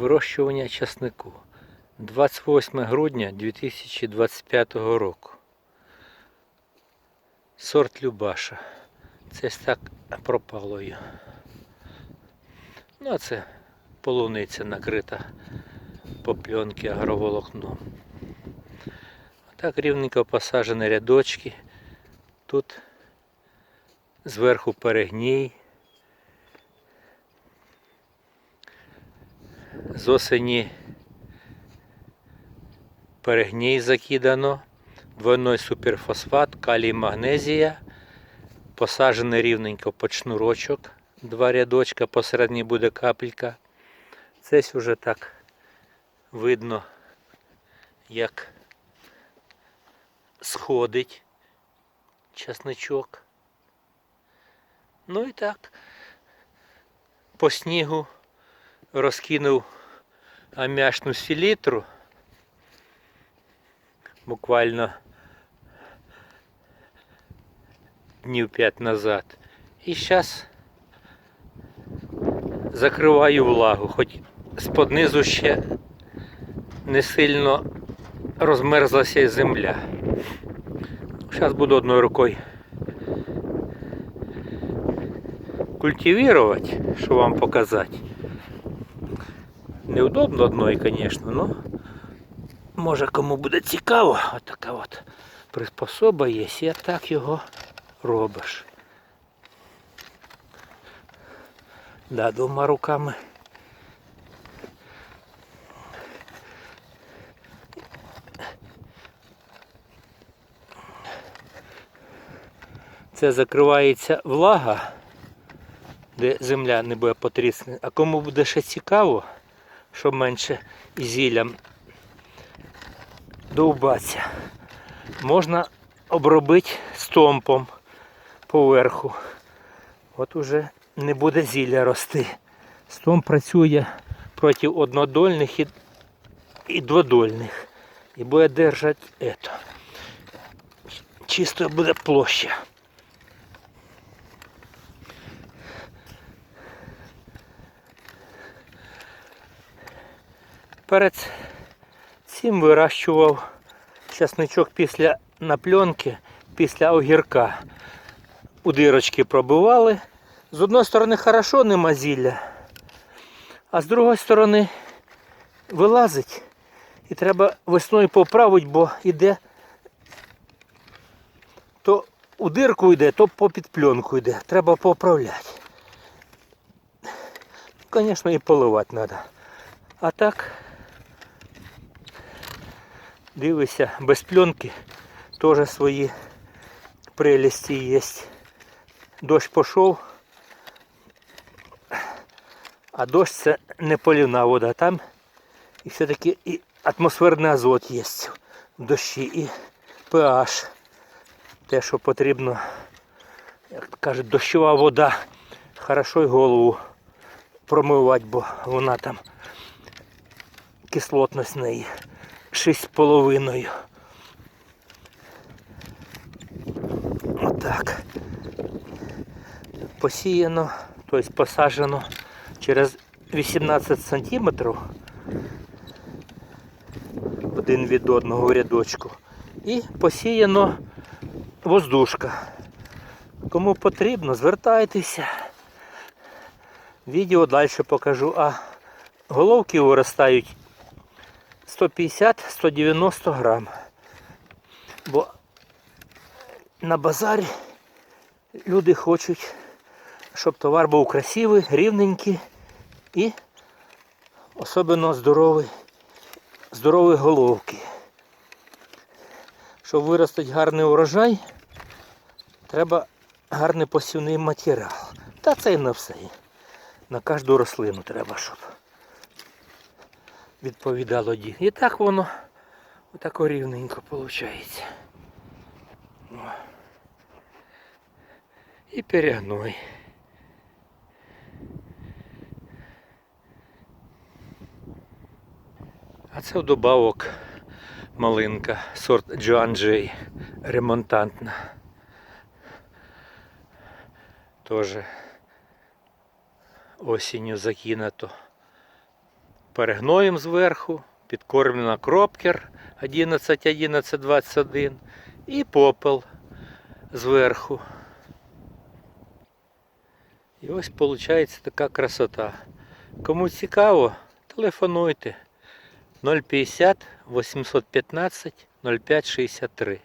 Вирощування часнику. 28 грудня 2025 року. Сорт Любаша. Це так пропало її. Ну, а це полуниця накрита по пленці агроволокном. Так рівненько посаджені рядочки. Тут зверху перегній. З осені перегній закидано, двойной суперфосфат, калій, магнезія, посаджений рівненько під шнурочок, два рядочка, посередній буде капелька. Це вже так видно, як сходить часничок. Ну і так, по снігу розкинув аміачну селітру буквально днів 5 назад. І зараз закриваю влагу, хоч з-под ще не сильно розмерзлася земля. Зараз буду одною рукою культивувати, що вам показати. Неудобно одної, звісно, но може кому буде цікаво, от така от приспособа є, і так його робиш. Да, двома руками. Це закривається влага, де земля не буде потріснена. А кому буде ще цікаво, щоб менше зіллям довбатися, можна обробити стомпом поверху. От уже не буде зілля рости. Стомп працює проти однодольних і, і дводольних. І буде держати ето. Чисто буде площа. Перед цим вирощував часничок після напльонки, після огірка. У дирочки пробивали. З одної сторони хорошо нема зілля, а з другої сторони вилазить. І треба весною поправити, бо йде то у дирку йде, то по підпленку йде. Треба поправляти. Звісно, і поливати треба. А так дивися, без пленки теж свої прелісті є. Дощ пішов, а дощ це не полівна вода. Там і все-таки і атмосферний азот є в дощі, і pH. Те, що потрібно, як кажуть, дощова вода. Хорошо й голову промивати, бо вона там кислотність неї. 6,5. Отак. Посіяно, тобто посаджено через 18 сантиметрів один від одного в рядочку. І посіяно воздушка. Кому потрібно, звертайтеся. Відео далі покажу, а головки виростають 150-190 грам. Бо на базарі люди хочуть, щоб товар був красивий, рівненький і особливо здоровий, здорові головки. Щоб виростити гарний урожай, треба гарний посівний матеріал. Та це і на все. На кожну рослину треба, щоб відповідало ді. І так воно отако рівненько виходить. І перегной. А це вдобавок малинка, сорт Джоан Джей, ремонтантна. Тоже осінню закинуто перегноєм зверху, підкормлена кропкер 11 11 21 і попел зверху. І ось виходить така красота. Кому цікаво, телефонуйте 050 815 0563.